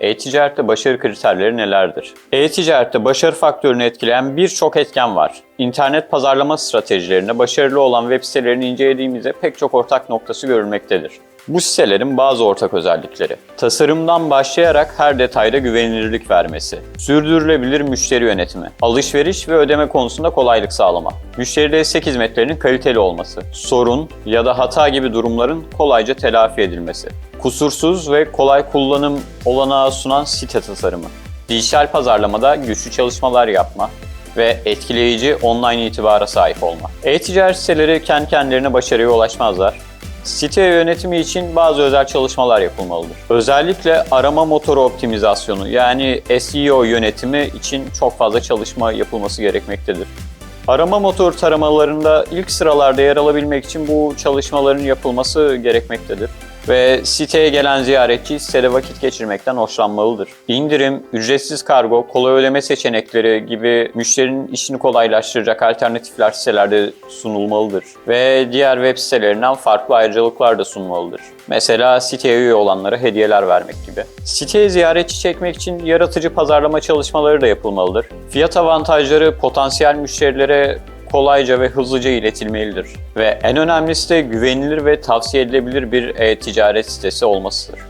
E-ticarette başarı kriterleri nelerdir? E-ticarette başarı faktörünü etkileyen birçok etken var. İnternet pazarlama stratejilerinde başarılı olan web sitelerini incelediğimizde pek çok ortak noktası görülmektedir. Bu sitelerin bazı ortak özellikleri. Tasarımdan başlayarak her detayda güvenilirlik vermesi. Sürdürülebilir müşteri yönetimi. Alışveriş ve ödeme konusunda kolaylık sağlama. Müşteri destek hizmetlerinin kaliteli olması. Sorun ya da hata gibi durumların kolayca telafi edilmesi. Kusursuz ve kolay kullanım olanağı sunan site tasarımı. Dijital pazarlamada güçlü çalışmalar yapma ve etkileyici online itibara sahip olma. E-ticaret siteleri kendi kendilerine başarıya ulaşmazlar. Site yönetimi için bazı özel çalışmalar yapılmalıdır. Özellikle arama motoru optimizasyonu yani SEO yönetimi için çok fazla çalışma yapılması gerekmektedir. Arama motor taramalarında ilk sıralarda yer alabilmek için bu çalışmaların yapılması gerekmektedir. Ve siteye gelen ziyaretçi sitede vakit geçirmekten hoşlanmalıdır. İndirim, ücretsiz kargo, kolay ödeme seçenekleri gibi müşterinin işini kolaylaştıracak alternatifler sitelerde sunulmalıdır. Ve diğer web sitelerinden farklı ayrıcalıklar da sunmalıdır. Mesela siteye üye olanlara hediyeler vermek gibi. Siteye ziyaretçi çekmek için yaratıcı pazarlama çalışmaları da yapılmalıdır. Fiyat avantajları potansiyel müşterilere kolayca ve hızlıca iletilmelidir. Ve en önemlisi de güvenilir ve tavsiye edilebilir bir e-ticaret sitesi olmasıdır.